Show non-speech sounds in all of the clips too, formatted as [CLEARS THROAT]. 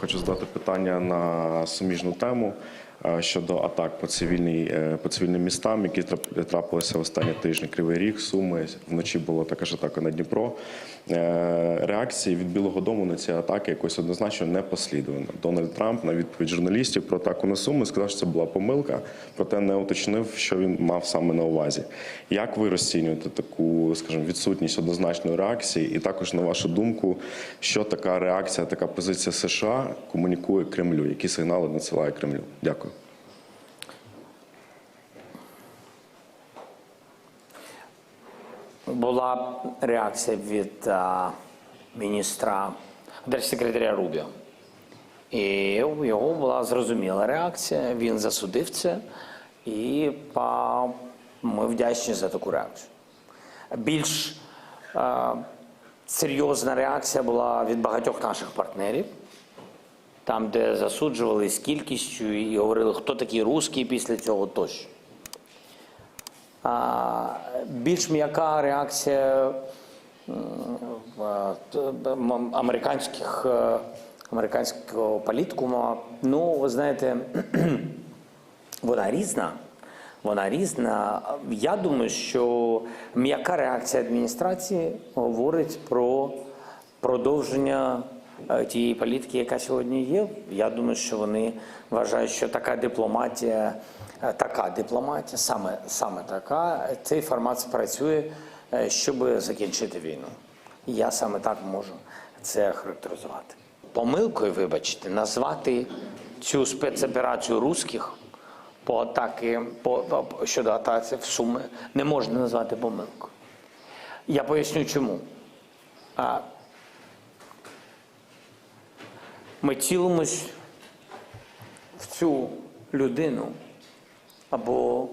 хочу задати питання на суміжну тему щодо атак по цивільній е, по цивільним містам, які трап- трапилися в останні тижні. Кривий Ріг, Суми. Вночі була також атака на Дніпро. Е, Реакції від Білого Дому на ці атаки якось однозначно не послідовано. Дональд Трамп на відповідь журналістів про атаку на Суми сказав, що це була помилка, проте не уточнив, що він мав саме на увазі. Як ви розцінюєте таку, скажімо, відсутність однозначної реакції, і також на вашу думку, що така реакція, така позиція США комунікує Кремлю? Які сигнали надсилає Кремлю? Дякую. Була реакція від а, міністра держсекретаря Рубіо. І у його була зрозуміла реакція. Він засудив це, і па, ми вдячні за таку реакцію. Більш а, серйозна реакція була від багатьох наших партнерів, там, де засуджували з кількістю і говорили, хто такий русський після цього тощо. Більш м'яка реакція американських, е, американського політикума. Ну, ви знаєте, [CLEARS THROAT] вона різна. Вона різна. Я думаю, що м'яка реакція адміністрації говорить про продовження е, тієї політики, яка сьогодні є. Я думаю, що вони вважають, що така дипломатія, така дипломатія, саме, саме така, цей формат спрацює, е, щоб закінчити війну. Я саме так можу це характеризувати. Помилкою, вибачте, назвати цю спецоперацію русських по атаки по- щодо атаки в Суми не можна назвати помилкою. Я поясню чому. А, ми цілимось в цю людину або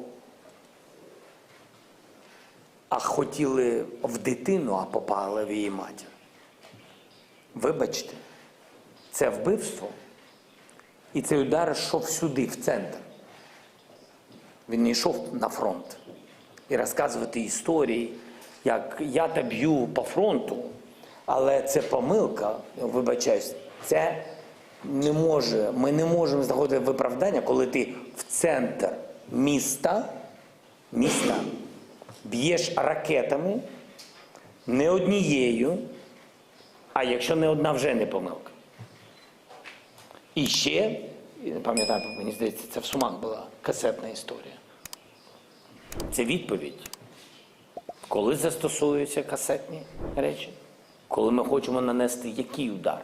а хотіли в дитину, а попали в її матір. Вибачте, це вбивство. І цей удар йшов сюди, в центр. Він не йшов на фронт. І розказувати історії, як я та б'ю по фронту, але це помилка, вибачаюсь, це не може, ми не можемо знаходити виправдання, коли ти в центр міста, міста б'єш ракетами не однією, а якщо не одна, вже не помилка. І ще, не пам'ятаю, мені здається, це в Сумах була касетна історія. Це відповідь. Коли застосовуються касетні речі, коли ми хочемо нанести який удар,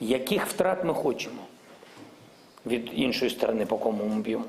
яких втрат ми хочемо від іншої сторони, по кому ми б'ємо.